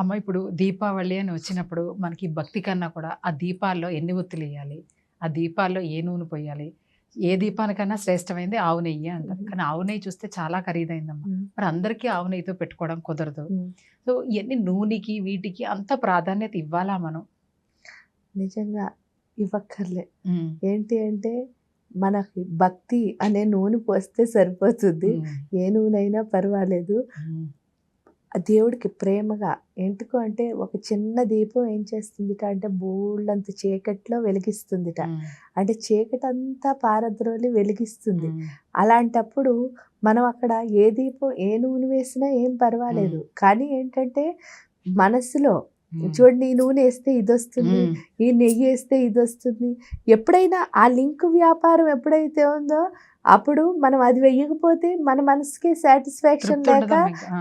అమ్మ ఇప్పుడు దీపావళి అని వచ్చినప్పుడు మనకి భక్తి కన్నా కూడా ఆ దీపాల్లో ఎన్ని ఒత్తులు వేయాలి? ఆ దీపాల్లో ఏ నూనె పోయాలి? ఏ దీపానికన్నా శ్రేష్టమైంది ఆవు నెయ్యి అంటారు. కానీ ఆవు నెయ్యి చూస్తే చాలా ఖరీదైందమ్మా. మ్మ్. మరి అందరికీ ఆవు నెయ్యితో పెట్టుకోవడం కుదరదు. సో ఇవన్నీ నూనెకి వీటికి అంత ప్రాధాన్యత ఇవ్వాలా మనం? నిజంగా ఇవ్వక్కర్లే. ఏంటి అంటే మనకి భక్తి అనే నూనె పోస్తే సరిపోతుంది. ఏ నూనె అయినా పర్వాలేదు. దేవుడికి ప్రేమగా ఎందుకు అంటే ఒక చిన్న దీపం ఏం చేస్తుందిట అంటే బోళ్ళంత చీకట్లో వెలిగిస్తుందిట. అంటే చీకటి అంతా పారద్రోలి వెలిగిస్తుంది. అలాంటప్పుడు మనం అక్కడ ఏ దీపం ఏ నూనె వేసినా ఏం పర్వాలేదు కానీ ఏంటంటే మనసులో. చూడండి ఈ నూనె వేస్తే ఇది వస్తుంది. ఈ నెయ్యి వేస్తే ఇది వస్తుంది ఎప్పుడైనా ఆ లింక్ వ్యాపారం ఎప్పుడైతే ఉందో అప్పుడు మనం అది వెయ్యకపోతే మన మనసుకి సాటిస్ఫాక్షన్ లేక.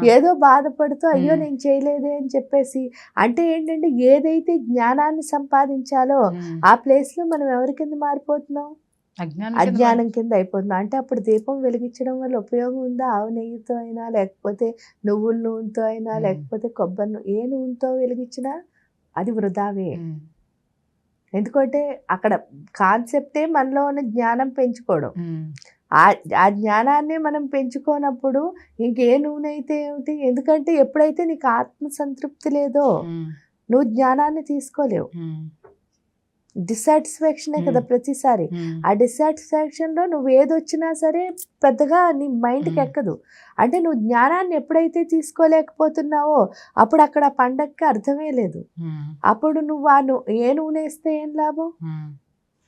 ఏదో బాధపడుతూ అయ్యో. నేను చేయలేదే అని చెప్పేసి అంటే ఏంటంటే ఏదైతే జ్ఞానాన్ని సంపాదించాలో. ఆ ప్లేస్లో మనం ఎవరి కింద మారిపోతున్నాం అజ్ఞానం కింద అయిపోతుంది అంటే అప్పుడు దీపం వెలిగించడం వల్ల ఉపయోగం ఉందా ఆవు నెయ్యితో అయినా లేకపోతే నువ్వుల నూనెతో అయినా. లేకపోతే కొబ్బరి ఏ నూనెతో వెలిగించినా అది వృధావే. ఎందుకంటే అక్కడ కాన్సెప్టే మనలో ఉన్న జ్ఞానం పెంచుకోవడం. ఆ ఆ జ్ఞానాన్ని మనం పెంచుకోనప్పుడు ఇంకే నూనె అయితే ఏమిటి ఎందుకంటే ఎప్పుడైతే నీకు ఆత్మ సంతృప్తి లేదో. నువ్వు జ్ఞానాన్ని తీసుకోలేవు. డిసాటిస్ఫాక్షనే కదా మ్మ్. ప్రతిసారి మ్మ్. ఆ డిసాటిస్ఫాక్షన్లో నువ్వు ఏది వచ్చినా సరే పెద్దగా నీ మైండ్కి మ్మ్. ఎక్కదు అంటే నువ్వు జ్ఞానాన్ని ఎప్పుడైతే తీసుకోలేకపోతున్నావో అప్పుడు అక్కడ ఆ పండగకి అర్థమే లేదు. అప్పుడు నువ్వు ఆ ను- ఏ నూనె వేస్తే ఏం లాభం.